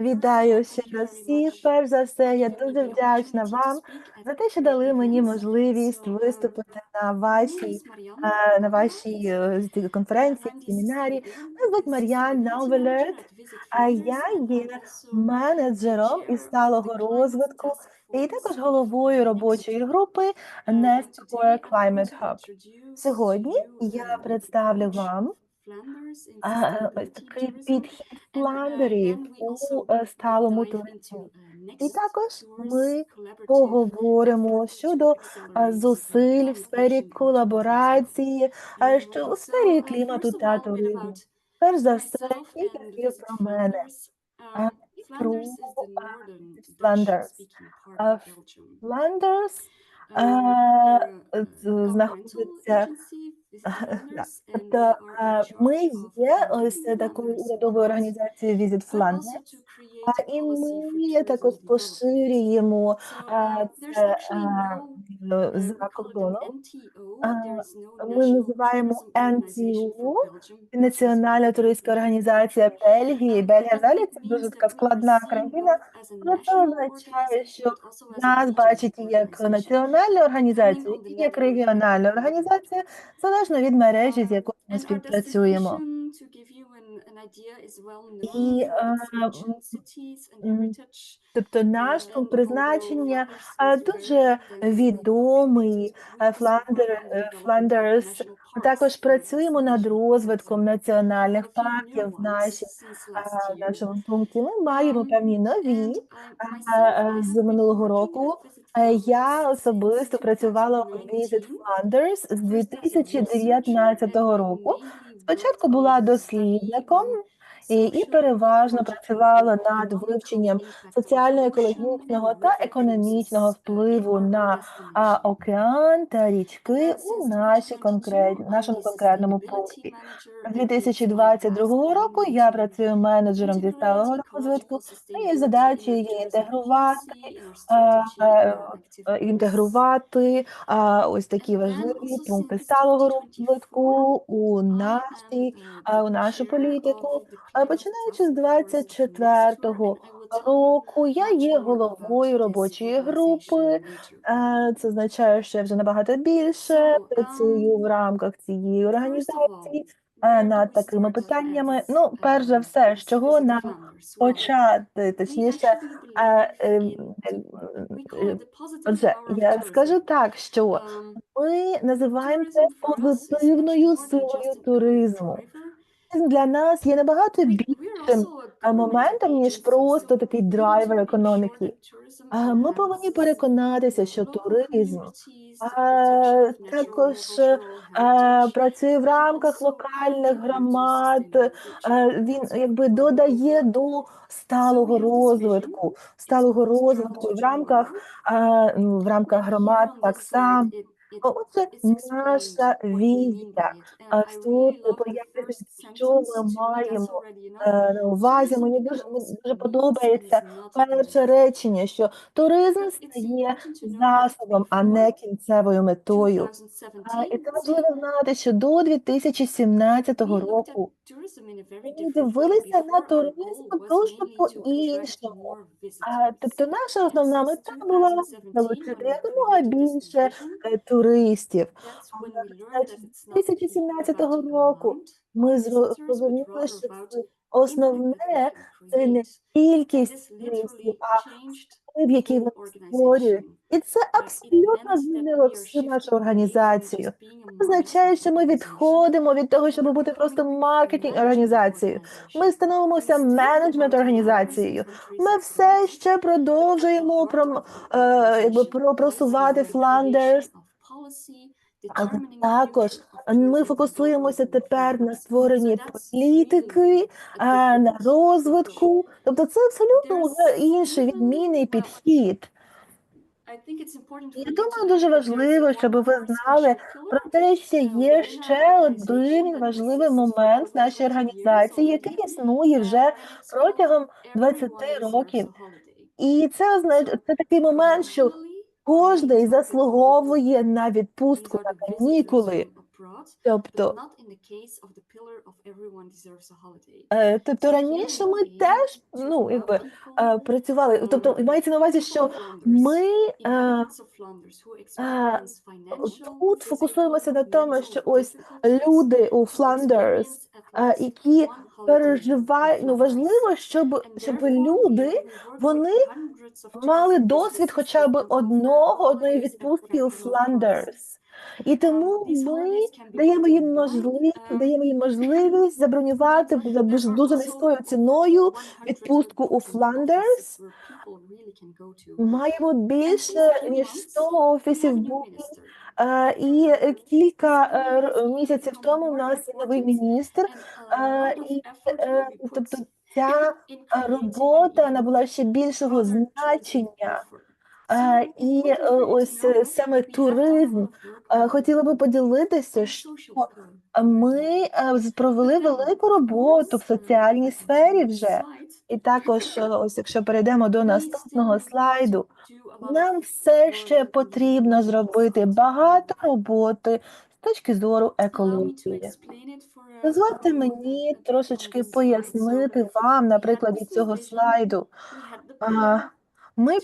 Вітаю ще раз всіх. Перш за все, я дуже вдячна вам за те, що дали мені можливість виступити на вашій, е, на вашій е, конференції, семінарі. Мене звуть Мар'ян Наувелерт, а я є менеджером із сталого розвитку і також головою робочої групи Nest for Climate Hub. Сьогодні я представлю вам такий підхід фландерів у е, сталому туризмі. І також ми поговоримо щодо зусиль в сфері колаборації, що у сфері клімату та туризму. Перш за все, кілька слів про мене. Про. А, Фландерс знаходиться. Тобто ми є ось такою урядовою організацією Visit а і ми також поширюємо це за кордоном. Ми називаємо НТУ, Національна туристська організація Бельгії. Бельгія взагалі це дуже така складна країна, але це означає, що нас бачать як національну організацію, і як регіональну організацію, залежно від мережі, з якою ми співпрацюємо. І, е, Тобто наш пункт призначення е, дуже відомий Фландер, Фландерс. Ми також працюємо над розвитком національних парків в нашій е, в нашому пункті. Ми маємо певні нові е, з минулого року. Я особисто працювала у Visit Flanders з 2019 року. Спочатку була дослідником і, і переважно працювала над вивченням соціально-екологічного та економічного впливу на а, океан та річки у нашій конкрет, нашому конкретному пункті. З 2022 року я працюю менеджером зі сталого розвитку. Моєю задачею є інтегрувати а, е, е, інтегрувати а, ось такі важливі пункти сталого розвитку у нашій, а, у нашу політику. Починаючи з 24-го року, я є головою робочої групи. Це означає, що я вже набагато більше працюю в рамках цієї організації е, над такими питаннями. Ну, перш за все, з чого нам почати, точніше, е, е, Отже, я скажу так, що ми називаємо це позитивною силою туризму. Для нас є набагато більшим моментом, ніж просто такий драйвер економіки. Ми повинні переконатися, що туризм а, також працює в рамках локальних громад. Він якби додає до сталого розвитку, сталого розвитку в рамках ну, в рамках громад так само. Отже, наша візія а, тут пояснюється, що ми маємо е, на увазі. Мені дуже дуже подобається перше речення, що туризм стає засобом, а не кінцевою метою. І це важливо знати, що до 2017 року ми дивилися на туризм трошки по-іншому. Тобто наша основна мета була залучити якомога більше е, туристів. З 2017 року ми зро- зрозуміли, що це основне це не кількість туристів, а вплив, який вони створюють. І це абсолютно змінило всю нашу організацію. Це означає, що ми відходимо від того, щоб бути просто маркетинг організацією. Ми становимося менеджмент організацією. Ми все ще продовжуємо про, е, про просувати Фландерс, але також ми фокусуємося тепер на створенні політики, на розвитку. Тобто це абсолютно вже інший відмінний підхід. Я думаю, дуже важливо, щоб ви знали про те, що є ще один важливий момент в нашій організації, який існує вже протягом 20 років. І це означає, це такий момент, що кожний заслуговує на відпустку на канікули. Тобто, е, тобто раніше ми теж, ну, якби, е, працювали. Тобто мається на увазі, що ми е, е, тут фокусуємося на тому, що ось люди у Фландерс, е, які переживають, ну важливо, щоб, щоб люди вони мали досвід хоча б одного одної відпустки у Фландерс. І тому ми даємо їм можливість, даємо їм можливість забронювати за дуже, низькою ціною відпустку у Фландерс. Маємо більше ніж 100 офісів Booking. Е, І кілька е, місяців тому у нас новий міністр, е, і тобто ця е, робота набула ще більшого значення. Е, І е, ось саме туризм. Хотіла би поділитися, що ми провели велику роботу в соціальній сфері вже. І також, ось якщо перейдемо до наступного слайду, нам все ще потрібно зробити багато роботи з точки зору екології. Дозвольте мені трошечки пояснити вам на прикладі цього слайду. Ми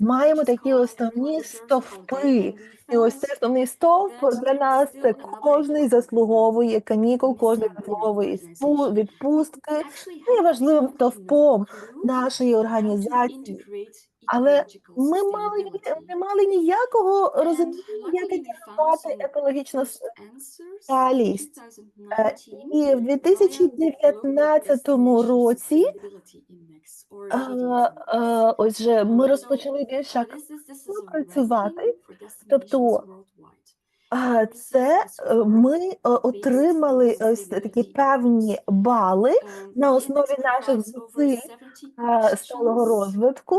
маємо такі основні стовпи. І ось цей основний стовп для нас це кожний заслуговує канікул, кожний заслуговує відпустки. Є важливим стовпом нашої організації. Але ми мали не мали ніякого розуміння, як генерувати екологічну сталість. І в 2019 році ось же ми розпочали більш працювати. Тобто це е, ми е, отримали ось такі певні бали на основі наших зусиль е, сталого розвитку.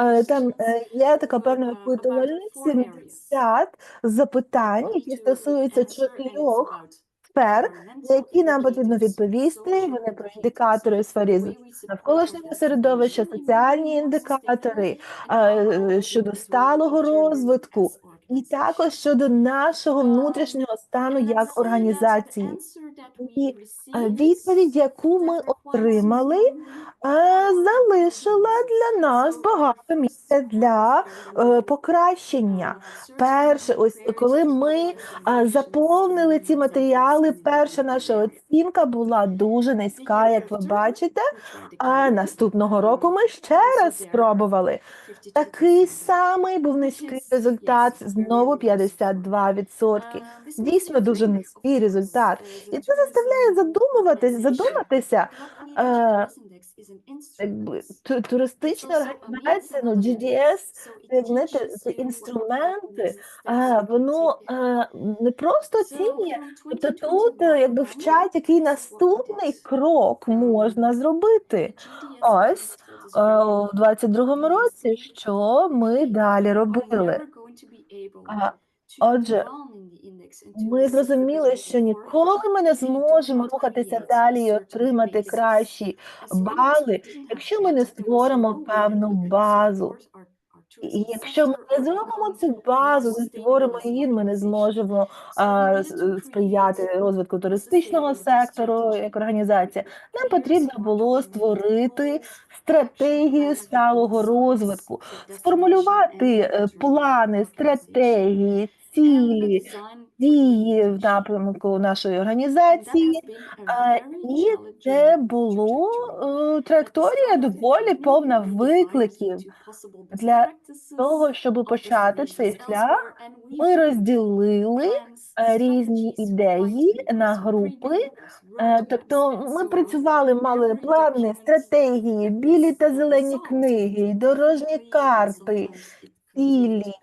Е, Там е, є така певна опитувальність, 70 запитань, які стосуються чотирьох сфер, які нам потрібно відповісти. Вони про індикатори у сфері навколишнього середовища, соціальні індикатори е, щодо сталого розвитку, і також щодо нашого внутрішнього стану як організації. І е, відповідь, яку ми отримали, е, залишила для нас багато місця для е, покращення. Перше, ось коли ми заповнили ці матеріали, перша наша оцінка була дуже низька, як ви бачите. А наступного року ми ще раз спробували. Такий самий був низький результат, знову 52%. Дійсно дуже низький результат. І це заставляє задумуватись, задуматися. Е, туристична організація, ну GDS, це, знаєте, це інструменти, а, воно а, не просто оцінює, тобто тут е, якби вчать, який наступний крок можна зробити. Ось е, у 22-му році, що ми далі робили. Отже, ми зрозуміли, що ніколи ми не зможемо рухатися далі і отримати кращі бали, якщо ми не створимо певну базу. І якщо ми не зробимо цю базу, не створимо її, ми не зможемо а, сприяти розвитку туристичного сектору як організація. Нам потрібно було створити стратегію сталого розвитку, сформулювати е, плани, стратегії, цілі, дії в напрямку нашої організації. І це було е, траєкторія доволі повна викликів. Для того, щоб почати цей шлях, ми розділили е, різні ідеї на групи. Е, Тобто ми працювали, мали плани, стратегії, білі та зелені книги, дорожні карти, цілі,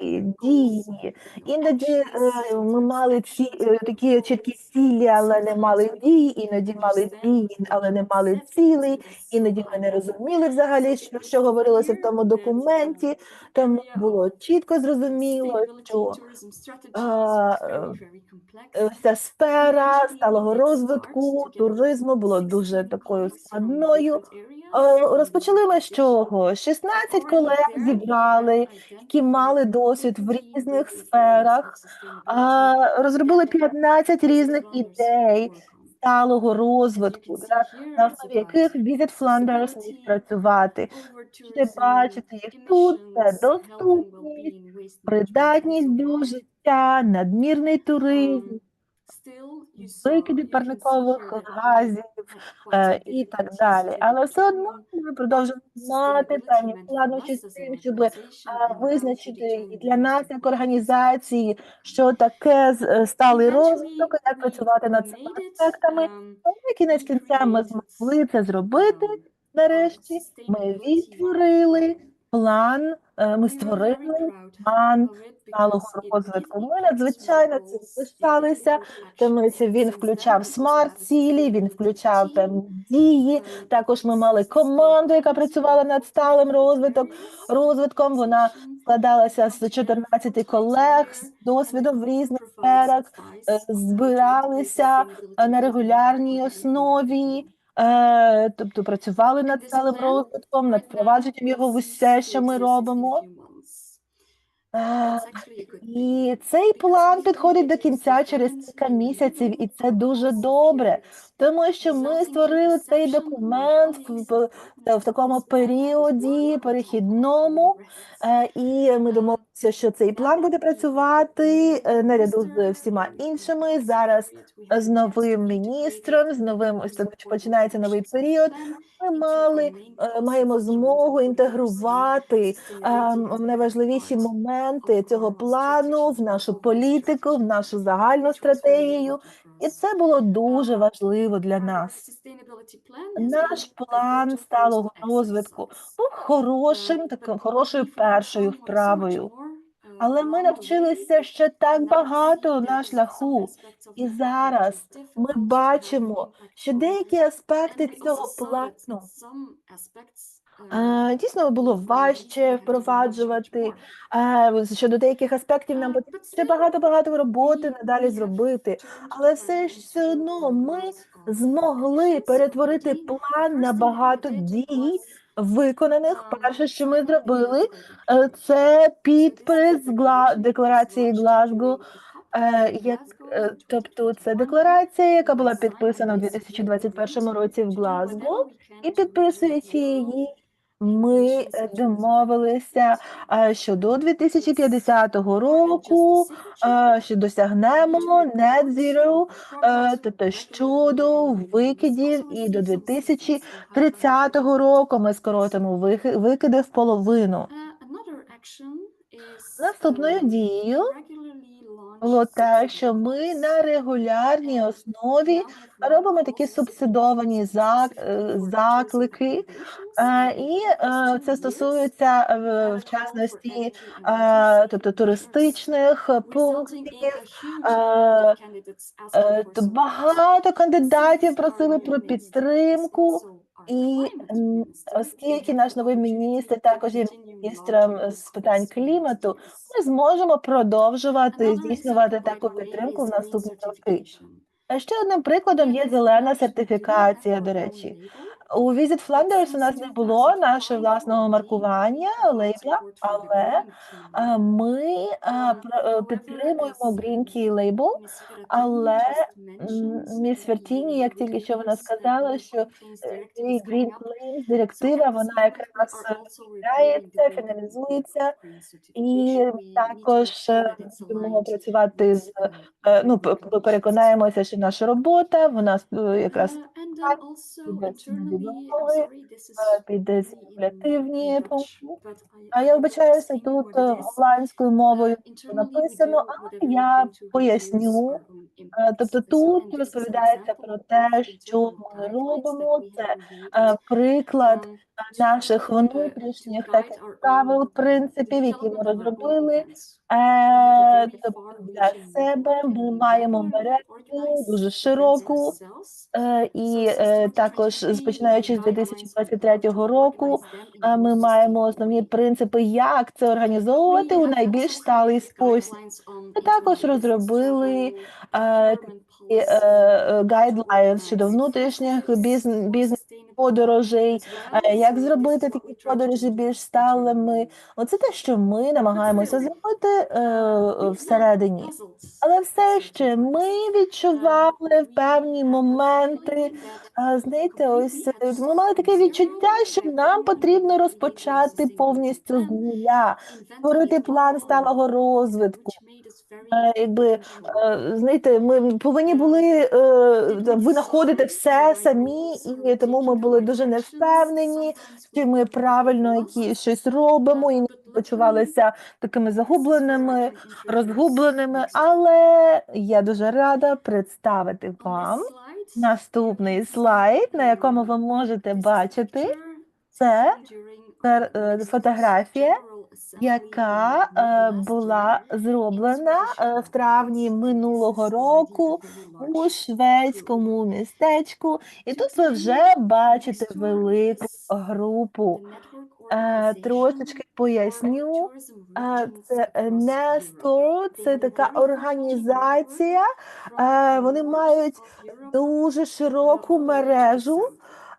дії. Іноді е, ми мали ці е, такі чіткі цілі, але не мали дій, іноді мали дії, але не мали цілей. Іноді ми не розуміли взагалі, що, що говорилося в тому документі. Тому було чітко зрозуміло, що е, е, сфера сталого розвитку, туризму було дуже такою складною. Розпочали ми з чого? 16 колег зібрали, які мали досвід в різних сферах, розробили 15 різних ідей сталого розвитку, на основі яких Visit Flanders міг працювати. Можете бачити їх тут, це доступність, придатність до життя, надмірний туризм, викиди парникових газів е, і так далі. Але все одно ми продовжуємо мати певні складнощі з тим, щоб е, визначити для нас як організації, що таке е, сталий розвиток, як працювати над цими аспектами. Але кінець кінця ми змогли це зробити. Нарешті ми відтворили план, е, ми створили план сталого розвитку. Ми надзвичайно цим пишалися, тому що він включав смарт-цілі, він включав певні дії. Також ми мали команду, яка працювала над сталим розвитком. розвитком. Вона складалася з 14 колег з досвідом в різних сферах, е, збиралися на регулярній основі. Е, Тобто працювали над сталим розвитком, над впровадженням його в усе, що ми робимо. Е, І цей план підходить до кінця через кілька місяців, і це дуже добре, тому що ми створили цей документ в, в, такому періоді перехідному, е, і ми домовилися, що цей план буде працювати е, наряду з всіма іншими. Зараз з новим міністром, з новим ось починається новий період. Ми мали е, маємо змогу інтегрувати е, найважливіші моменти цього плану в нашу політику, в нашу загальну стратегію, і це було дуже важливо для нас. Наш план сталого розвитку був хорошим, таким хорошою першою вправою. Але ми навчилися ще так багато на шляху, і зараз ми бачимо, що деякі аспекти цього плану е, дійсно було важче впроваджувати. Щодо деяких аспектів нам потрібно ще багато-багато роботи надалі зробити. Але все ж все одно ми змогли перетворити план на багато дій, виконаних. Перше, що ми зробили, е, це підпис Гла... декларації Глазго. Е, як, е, тобто це декларація, яка була підписана у 2021 році в Глазго, і підписуючи її, ми е, домовилися, е, що до 2050 року е, що досягнемо net zero, е, тобто щодо викидів, і до 2030 року ми скоротимо викиди в половину. Наступною дією Було те, що ми на регулярній основі робимо такі субсидовані е, заклики, Е, І е, це стосується в- частності, тобто туристичних пунктів. Багато кандидатів просили про підтримку, і оскільки наш новий міністр також є міністром з питань клімату, ми зможемо продовжувати здійснювати таку підтримку в наступні роки. Ще одним прикладом є зелена сертифікація, до речі. У Visit Flanders у нас не було нашого власного маркування лейбла, але ми е, підтримуємо Green Key Label, але міс Фертіні, як тільки що вона сказала, що е, Green Claims директива, вона якраз розробляється, фіналізується, і також е, будемо працювати з ну, переконаємося, що наша робота, вона якраз так, відмови, під симулятивні. А я вибачаюся, тут е, голландською мовою написано, але я поясню. Е, Тобто тут розповідається про те, що ми робимо. Це е, приклад наших внутрішніх таких правил, принципів, які ми розробили. Е, для себе ми маємо мережу дуже широку, Е, І е, також починаючи з 2023 року е, ми маємо основні принципи, як це організовувати у найбільш сталий спосіб. Ми також розробили е, такі е, е, щодо внутрішніх бізнес, подорожей, е, як зробити такі подорожі більш сталими. Оце те, що ми намагаємося зробити всередині. Але все ще ми відчували в певні моменти, знаєте, ось ми мали таке відчуття, що нам потрібно розпочати повністю з нуля, створити план сталого розвитку. Е, Якби uncomfortable. е, знаєте, ми повинні були е, винаходити все самі, і тому ми були дуже невпевнені, чи ми правильно які щось робимо, і почувалися такими загубленими, розгубленими. Але я дуже рада представити вам наступний слайд, на якому ви можете бачити це е, фотографія, яка е, була зроблена е, в травні минулого року у шведському містечку. І тут ви вже бачите велику групу. Е, Трошечки поясню. Це Nestor, це така організація. Вони мають дуже широку мережу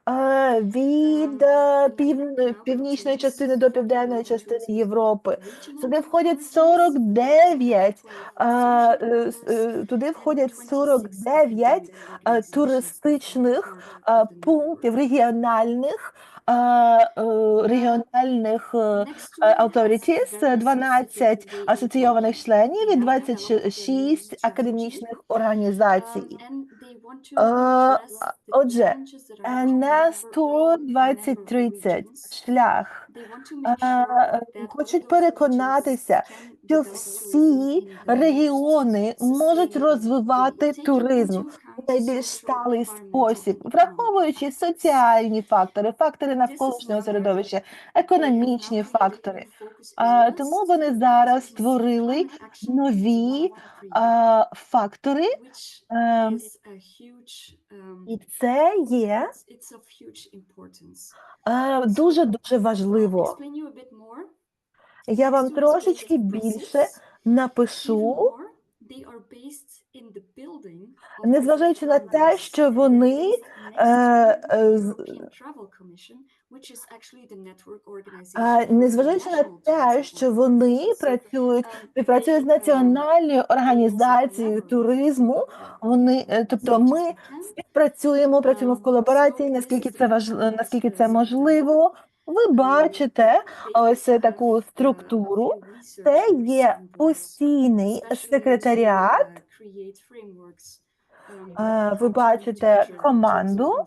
е, від е, пів- північної частини до південної частини Європи. Туди входять 49, е, е, е, туди входять 49 е, туристичних е, пунктів регіональних е, е, регіональних е, е, authorities, е, 12 асоційованих членів і 26 академічних організацій. Е, Отже, НС Тур 2030 шлях. Е, Хочуть переконатися, що всі регіони можуть розвивати туризм в найбільш сталий спосіб, враховуючи соціальні фактори, фактори навколишнього середовища, економічні фактори. Тому вони зараз створили нові фактори, е, і це є е, дуже дуже важливо. Я вам трошечки більше напишу, незважаючи на те, що вони е, е, незважаючи на те, що вони працюють, співпрацюють з національною організацією туризму, вони, е, тобто ми співпрацюємо, працюємо в колаборації, наскільки це важ... наскільки це можливо. Ви бачите ось таку структуру. Це є постійний секретаріат. Е, Ви бачите команду.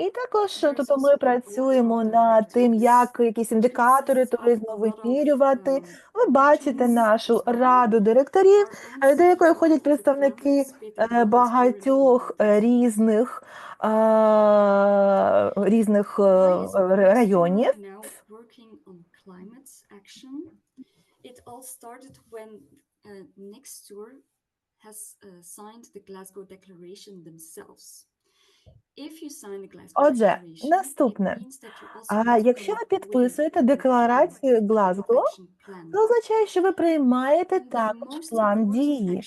І також тобто ми працюємо над тим, як якісь індикатори туризму вимірювати. Ви бачите нашу раду директорів, до якої входять представники е, багатьох е, різних, е, різних районів. Uh, Nextur has signed the Glasgow Declaration themselves. If you sign the Glasgow Отже, наступне. А якщо ви підписуєте декларацію Глазго, це означає, що ви приймаєте також план дії.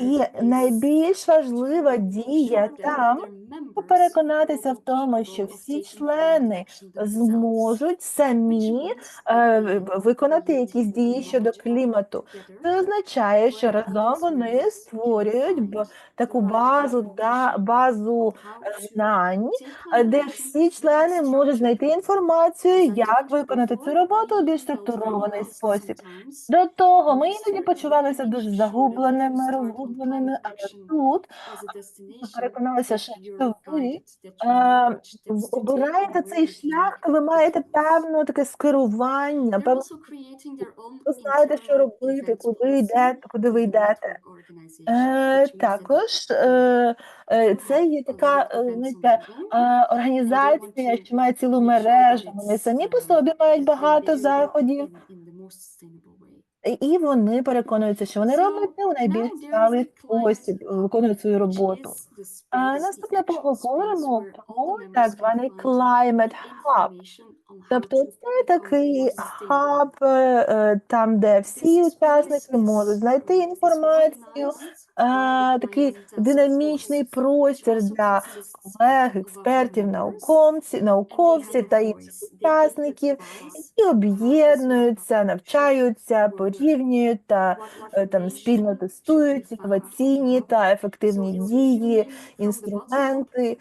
І найбільш важлива дія там переконатися в тому, що всі члени зможуть самі е, виконати якісь дії щодо клімату. Це означає, що разом вони створюють таку базу, да, базу знань, е, де всі члени можуть знайти інформацію, як виконати цю роботу у більш структурований спосіб. До того, ми іноді почувалися дуже загубленими, розгубленими, але тут переконалися, що ви е, обираєте цей шлях, то ви маєте певне таке скерування, own ви знаєте, що робити, куди йдете, куди ви йдете. Е, також е, е, це є така е, знаєте, е, організація, що має цілу мережу. Вони самі по собі мають багато заходів. І вони переконуються, що вони роблять це у найбільш сталий спосіб, виконують свою роботу. Наступне поговоримо про так званий Climate Hub. Тобто це такий хаб, е, там, де всі учасники можуть знайти um, інформацію, е, такий динамічний простір для колег, експертів, 100 members, науковців, науковців та інших учасників, які об'єднуються, навчаються, порівнюють та е, там спільно тестують інноваційні та ефективні дії, інструменти.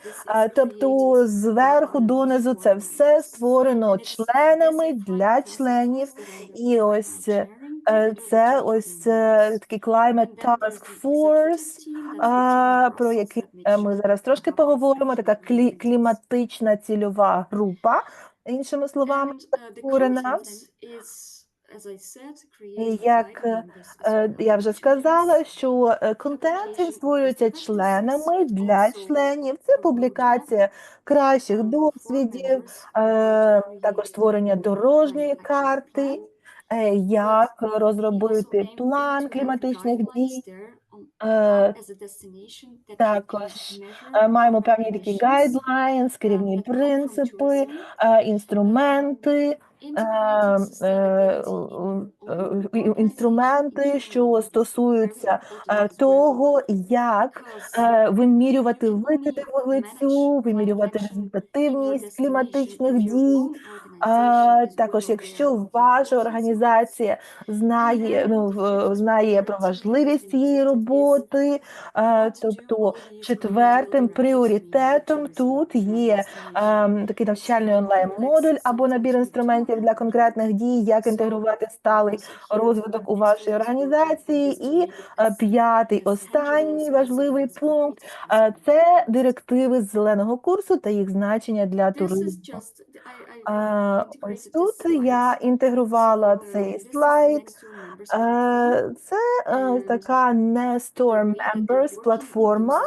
Тобто зверху донизу це все створено членами для членів. І ось е, е, це 20 ось е, такий Climate Task Force, про який е, ми зараз трошки поговоримо. Така кліматична цільова група, іншими словами, uh, створена. Як е, е, я вже сказала, що е, контент він створюється practices, членами для членів. Це публікація кращих um, досвідів, е, також створення дорожньої карти, е, як розробити план кліматичних дій. Е, Також е, маємо певні такі um, керівні принципи, е, інструменти, е, е, е, інструменти, що стосуються е, того, як е, вимірювати викиди вуглецю, вимірювати результативність кліматичних дій. також, якщо ваша організація знає, ну, знає про важливість цієї роботи, тобто четвертим пріоритетом тут є ем, такий навчальний quite онлайн-модуль complex, або набір інструментів high для конкретних дій, як інтегрувати сталий розвиток у вашій організації. І е, п'ятий, останній важливий пункт е, це директиви з зеленого курсу та їх значення для туризму. Ось тут я інтегрувала uh, цей слайд. Е, Це е, така Nestor Members платформа.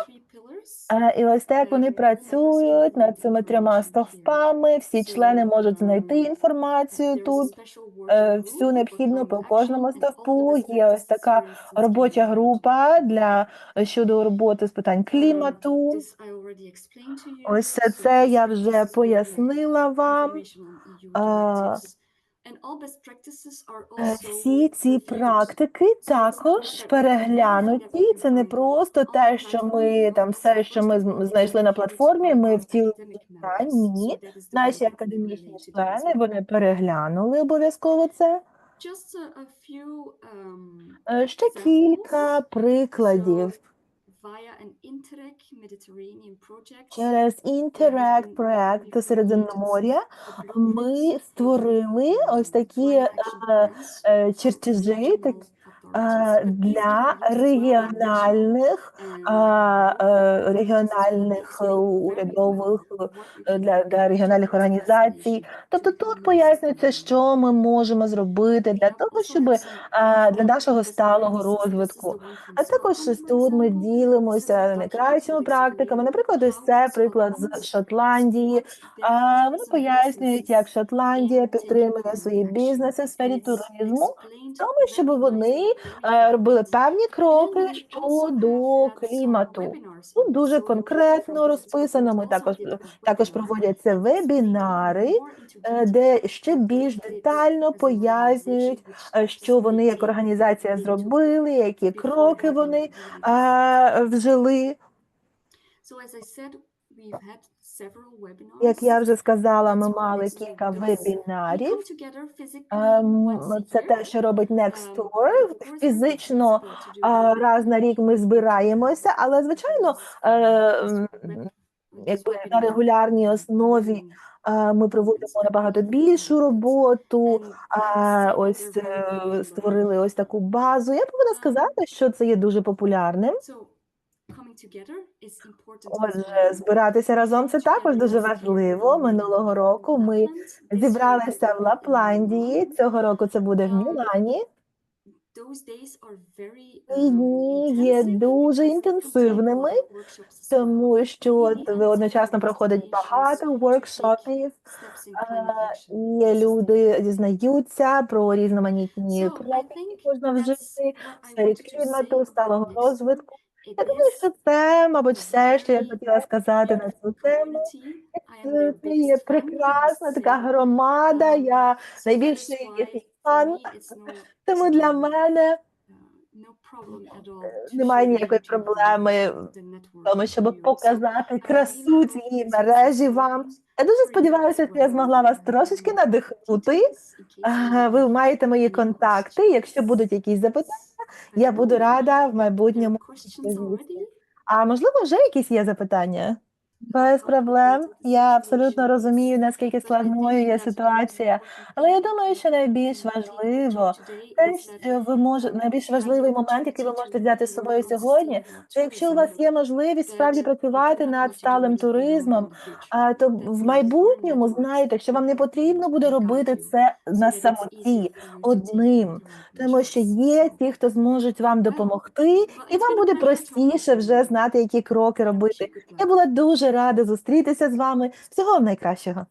Е, І ось так uh, вони працюють над цими трьома стовпами. Всі члени можуть знайти um, інформацію тут. Е, Всю необхідну по кожному стовпу. Є ось така робоча група для щодо роботи з питань Um, клімату. Ось це я вже пояснила вам. Е, Всі ці практики також переглянуті. Це не просто те, що ми там все, що ми знайшли на платформі, ми втілили ні. Наші академічні члени вони переглянули обов'язково це. Um, Е, Ще кілька прикладів. Через Interreg проект Середземномор'я ми створили um, ось такі е, е, чертежі так, е, для регіональних uh, е, регіональних е, урядових е, для, для регіональних організацій. Тобто тут пояснюється, що ми можемо зробити для того, щоб для нашого сталого розвитку. А також тут ми ділимося найкращими практиками. Наприклад, ось це приклад з Шотландії. Вони пояснюють, як Шотландія підтримує свої бізнеси в сфері туризму, тому щоб вони е, робили певні кроки щодо клімату. Тут дуже конкретно розписано. Ми також також проводяться вебінари, е, де ще більш детально пояснюють, е, що вони як організація зробили, які кроки вони е, вжили. Як я вже сказала, ми мали кілька вебінарів. Ем, Це те, що робить Um, Nextdoor. we're Фізично раз на рік ми збираємося, але звичайно, е, um, якби на регулярній um, основі um, ми проводимо набагато більшу роботу. ось е, створили ось таку базу. Я повинна Um, сказати, що це є дуже популярним. Отже, збиратися разом це також дуже важливо. Минулого року ми зібралися в Лапландії. Цього року це буде в Um, Мілані. Ці um, дні є дуже інтенсивними, тому що ви одночасно проходить багато воркшопів, і люди дізнаються про різноманітні think які можна вжити сфері клімату, сталого розвитку. Я думаю, що це, мабуть, все, що я хотіла сказати на цю тему. community. Це є прекрасна така громада, я найбільший фан, тому для мене немає show the ніякої проблеми в тому, щоб показати красу цієї мережі вам. Я дуже сподіваюся, що я змогла вас трошечки надихнути. Ви маєте мої контакти. Якщо будуть якісь запитання, я буду рада в майбутньому. А можливо, вже якісь є запитання? Без проблем. Я абсолютно розумію, наскільки складною є ситуація. Але я думаю, що найбільш важливо те, що ви можете найбільш важливий момент, який ви можете взяти з собою сьогодні, це якщо у вас є можливість справді працювати над сталим туризмом, то в майбутньому знаєте, що вам не потрібно буде робити це на самоті одним, тому що є ті, хто зможуть вам допомогти, і вам буде простіше вже знати, які кроки робити. Я була дуже рада зустрітися з вами. Всього вам найкращого.